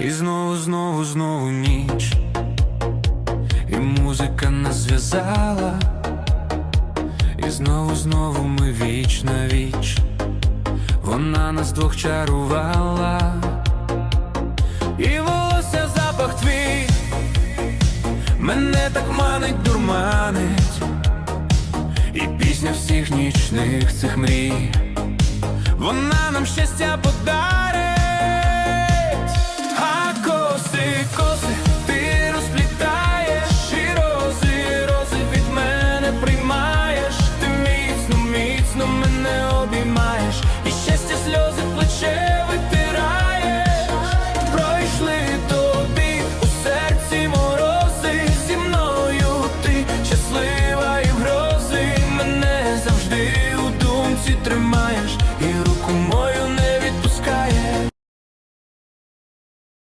І знову, знову, знову ніч, і музика нас зв'язала, і знову, знову ми віч на віч, вона нас двох чарувала, і волосся запах твій, мене так манить, дурманить, і пісня всіх нічних цих мрій, вона нам щастя подала. обіймаєш, і щастя сльози плече витираєш, пройшли тобі у серці морози, зі мною ти щаслива і грози, мене завжди у думці тримаєш, і руку мою.